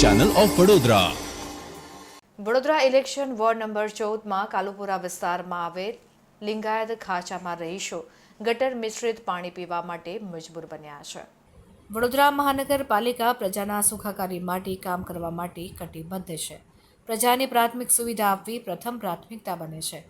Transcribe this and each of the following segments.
Channel of Vadodara Vadodara election ward number ચૌદમાં કાલુપુરા વિસ્તારમાં આવેલ લિંગાયત ખાંચામાં રહીશો ગટર મિશ્રિત પાણી પીવા માટે મજબૂર બન્યા છે. વડોદરા મહાનગરપાલિકા પ્રજાના સુખાકારી માટે કામ કરવા માટે કટિબદ્ધ છે. પ્રજાની પ્રાથમિક સુવિધા આપવી પ્રથમ પ્રાથમિકતા બને છે.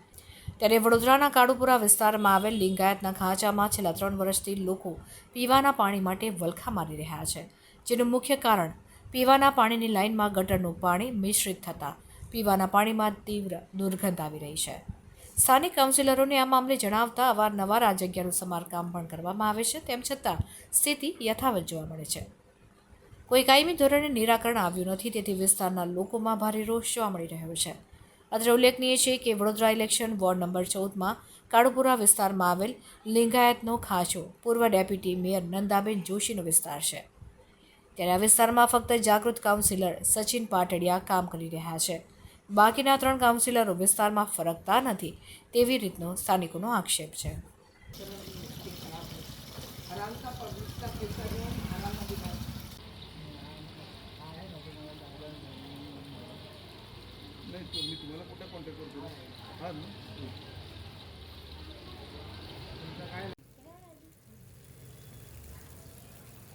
ત્યારે વડોદરાના કાળુપુરા વિસ્તારમાં આવેલ લિંગાયતના ખાંચામાં છેલ્લા ત્રણ વર્ષથી લોકો પીવાના પાણી માટે વલખા મારી રહ્યા છે, જેનું મુખ્ય કારણ પીવાના પાણીની લાઇનમાં ગટરનું પાણી મિશ્રિત થતાં પીવાના પાણીમાં તીવ્ર દુર્ગંધ આવી રહી છે. સ્થાનિક કાઉન્સિલરોને આ મામલે જણાવતા અવારનવાર આ જગ્યાનું સમારકામ પણ કરવામાં આવે છે, તેમ છતાં સ્થિતિ યથાવત જોવા મળે છે. કોઈ કાયમી ધોરણે નિરાકરણ આવ્યું નથી, તેથી વિસ્તારના લોકોમાં ભારે રોષ જોવા મળી રહ્યો છે. અત્રે ઉલ્લેખનીય છે કે વડોદરા ઇલેક્શન વોર્ડ નંબર ચૌદમાં કાળુપુરા વિસ્તારમાં આવેલ લિંગાયતનો ખાંચો પૂર્વ ડેપ્યુટી મેયર નંદાબેન જોશીનો વિસ્તાર છે. ત્યારે આ વિસ્તારમાં ફક્ત જાગૃત કાઉન્સિલર સચિન પાટડિયા કામ કરી રહ્યા છે બાકીના ત્રણ કાઉન્સિલરો વિસ્તારમાં ફરકતા નથી તેવી રીતનો સ્થાનિકોનો આક્ષેપ છે पाणी टाकत मग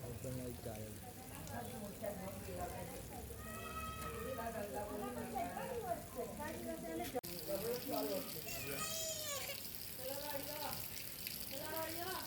नंतर मग काय Yeah.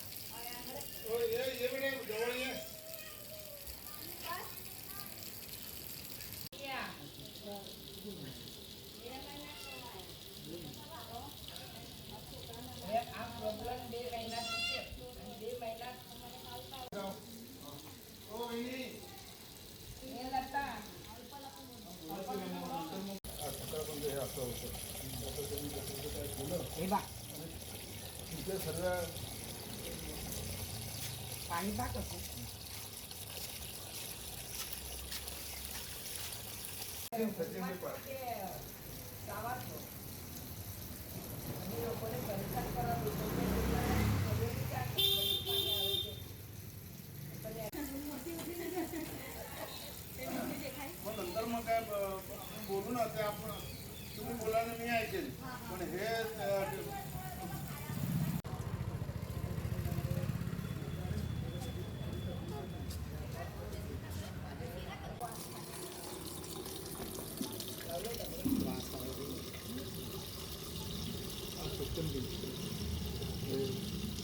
ब- बोलू ना ते आपण तुम्ही बोलायला मी ऐकेल पण हे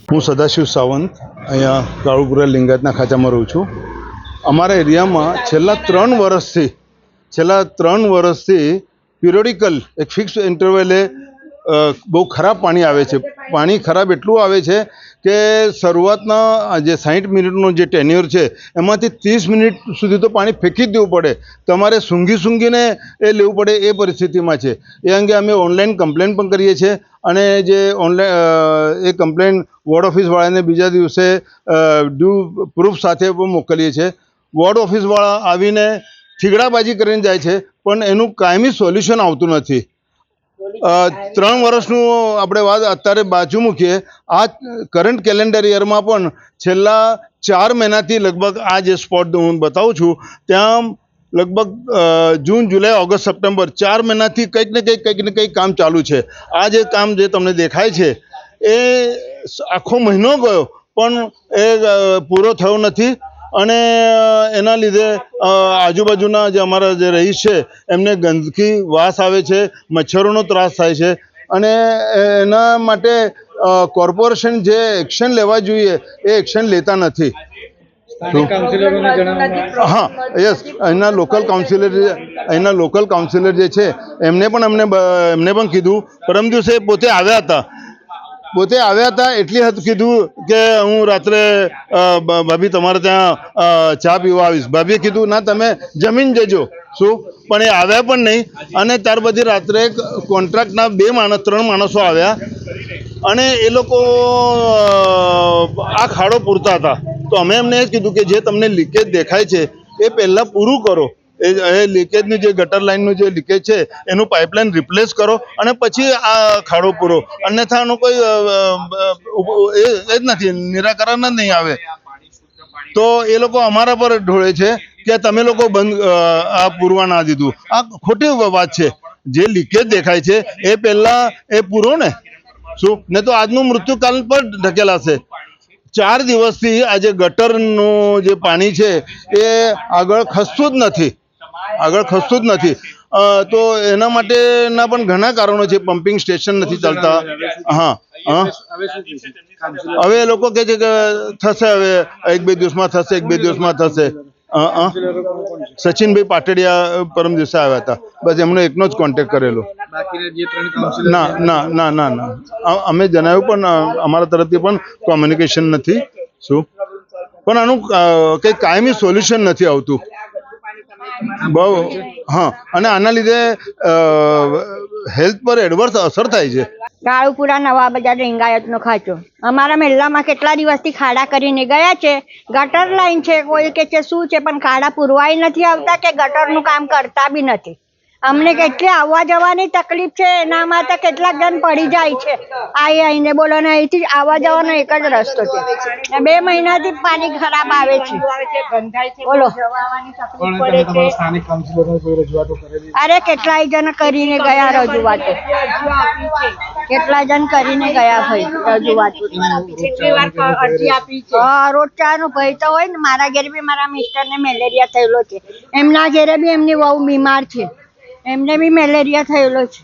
હું સદાશિવ સાવંત, અહીંયા કાળુપુરા લિંગાયતના ખાચામાં રહું છું. અમારા એરિયામાં છેલ્લા ત્રણ વર્ષથી, છેલ્લા ત્રણ વર્ષથી પિરિયોડિકલ એક ફિક્સ ઇન્ટરવેલે બહુ ખરાબ પાણી આવે છે. પાણી ખરાબ એટલું આવે છે કે શરૂઆતના જે સાઠ મિનિટનો જે ટેન્યુર છે, એમાંથી ત્રીસ મિનિટ સુધી તો પાણી ફેંકી જ દેવું પડે. તમારે સૂંઘી સૂંઘીને એ લેવું પડે એ પરિસ્થિતિમાં છે. એ અંગે અમે ઓનલાઈન કમ્પ્લેન પણ કરીએ છીએ અને જે ઓનલાઈન એ કમ્પ્લેન વોર્ડ ઓફિસવાળાને બીજા દિવસે ડ્યુ પ્રૂફ સાથે પણ મોકલીએ છીએ. વોર્ડ ઓફિસવાળા આવીને થીગડાબાજી કરીને જાય છે, પણ એનું કાયમી સોલ્યુશન આવતું નથી. ત્રણ વર્ષનું આપણે વાત અત્યારે બાજુ મૂકીએ. આ કરંટ કેલેન્ડર યરમાં પણ છેલ્લા ચાર મહિનાથી લગભગ આ જે સ્પોટ હું બતાવું છું ત્યાં લગભગ જૂન જુલાઈ ઓગસ્ટ સપ્ટેમ્બર ચાર મહિનાથી કંઈક ને કંઈક કંઈક ને કંઈક કામ ચાલુ છે. આ જે કામ જે તમને દેખાય છે એ આખો મહિનો ગયો પણ એ પૂરો થયો નથી. અને એના લીધે આજુબાજુના જે અમારા જે રહીશ છે એમને ગંદકી વાસ આવે છે મચ્છરોનો ત્રાસ થાય છે. અને એના માટે કોર્પોરેશન જે એક્શન લેવા જોઈએ એ એક્શન લેતા નથી. હા યસ અહીંના લોકલ કાઉન્સિલર અહીંના લોકલ કાઉન્સિલર જે છે એમને પણ અમને એમને પણ કીધું. પરમ દિવસે પોતે આવ્યા હતા. પોતે આવ્યા હતા એટલી હદ કીધું કે હું રાત્રે ભાભી તમારે ત્યાં ચા પીવા આવીશ. ભાભીએ કીધું, ના, તમે જમીન જજો. શું? પણ એ આવ્યા પણ નહીં. અને ત્યાર પછી રાત્રે કોન્ટ્રાક્ટના બે માણસ, ત્રણ માણસો આવ્યા. અને એ લોકો આ ખાડો પૂરતા હતા. તો અમે એમને એ કીધું કે જે તમને લીકેજ દેખાય છે, એ પહેલાં પૂરું કરો. એ એ લીકેજની જે ગટર લાઇનનું જે લીકેજ છે, એનું પાઇપલાઇન રિપ્લેસ કરો અને પછી આ ખાડો પૂરો. અન્યથા આનો કોઈ એ જ નથી, નિરાકરણ જ નહીં આવે. તો એ લોકો અમારા પર ઢોળે છે કે તમે લોકો બંધ આ પૂરવા ના દીધું. આ ખોટી વાત છે. જે લીકેજ દેખાય છે, એ પહેલા એ પૂરો ને? શું? ને તો આજનું મૃત્યુકાલ પર ઢકેલાશે ચાર દિવસથી આ જે ગટરનું જે પાણી છે, એ આગળ ખસતું જ નથી. આગળ ખસતું જ નથી. તો એના માટેના પણ ઘણા કારણો છે. પમ્પિંગ સ્ટેશન નથી ચાલતા. હા હવે એ લોકો કહે છે કે થશે હવે. એક બે દિવસમાં થશે એક બે દિવસમાં થશે. સચિનભાઈ પાટડિયા પરમ દિવસે આવ્યા હતા. બસ એમનો એકનો જ કોન્ટેક્ટ કરેલો. ના ના ના ના ના. અમે જણાવ્યું પણ અમારા તરફથી પણ કોમ્યુનિકેશન નથી. શું? પણ આનું કંઈ કાયમી સોલ્યુશન નથી આવતું. બહુ, હા. અને આના લીધે હેલ્થ પર એડવર્સ અસર થાય છે. કાળુપુરા નવા બજાર, લિંગાયતનો ખાચો. અમારા મહેલામાં કેટલા દિવસથી ખાડા કરીને ગયા છે? ગટર લાઈન છે, કોઈ કે છે, શું છે, પણ ખાડા પુરવાય નથી આવતા કે ગટરનું કામ કરતા બી નથી? અમને કેટલી આવવા જવાની તકલીફ છે એના માટે કેટલાક જણ પડી જાય છે. આઈ આઈને બોલો ને અહીંથી આવવા જવાનો એક જ રસ્તો છે. બે મહિનાથી પાણી ખરાબ આવે છે. બોલો. અરે કેટલાય જણ કરીને ગયા રજૂઆતો. કેટલા જણ કરીને ગયા ભાઈ રજૂઆતો. હા રોજચાનો ભય તો હોય ને મારા ઘેર બી મારા મિસ્ટર ને મેલેરિયા થયેલો છે. એમના ઘેરે બી એમની બહુ બીમાર છે. એમને બી મેલેરિયા થયેલો છે.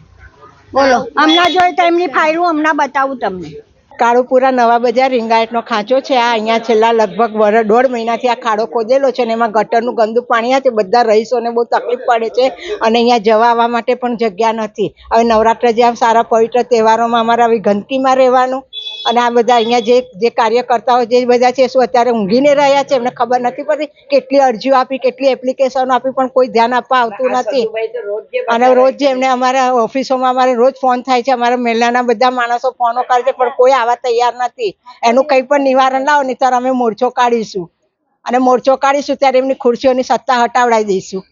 બોલો, હમણાં જોઈએ તો એમની ફાઇલું હમણાં બતાવું તમને. કાળુપુરા નવા બજાર રીંગાયતનો ખાંચો છે. આ અહીંયા છેલ્લા લગભગ વર, દોઢ મહિનાથી આ ખાડો ખોદેલો છે અને એમાં ગટરનું ગંદુ પાણી છે બધા રહીશોને બહુ તકલીફ પડે છે અને અહીંયા જવા આવવા માટે પણ જગ્યા નથી. હવે નવરાત્ર જેવા સારા પવિત્ર તહેવારોમાં અમારે આવી ગંદકીમાં રહેવાનું અને આ બધા અહીંયા જે જે કાર્યકર્તાઓ જે બધા છે શું અત્યારે ઊંઘીને રહ્યા છે એમને ખબર નથી પડતી. કેટલી અરજીઓ આપી કેટલી એપ્લિકેશનો આપી પણ કોઈ ધ્યાન આપવા આવતું નથી. અને રોજ જે એમને અમારા ઓફિસોમાં અમારે રોજ ફોન થાય છે અમારા મહિલાના બધા માણસો ફોનો કરે છે પણ કોઈ આવા તૈયાર નથી. એનું કંઈ પણ નિવારણ લાવો નહીં અમે મોરચો કાઢીશું. અને મોરચો કાઢીશું ત્યારે એમની ખુરશીઓની સત્તા હટાવડાવી દઈશું.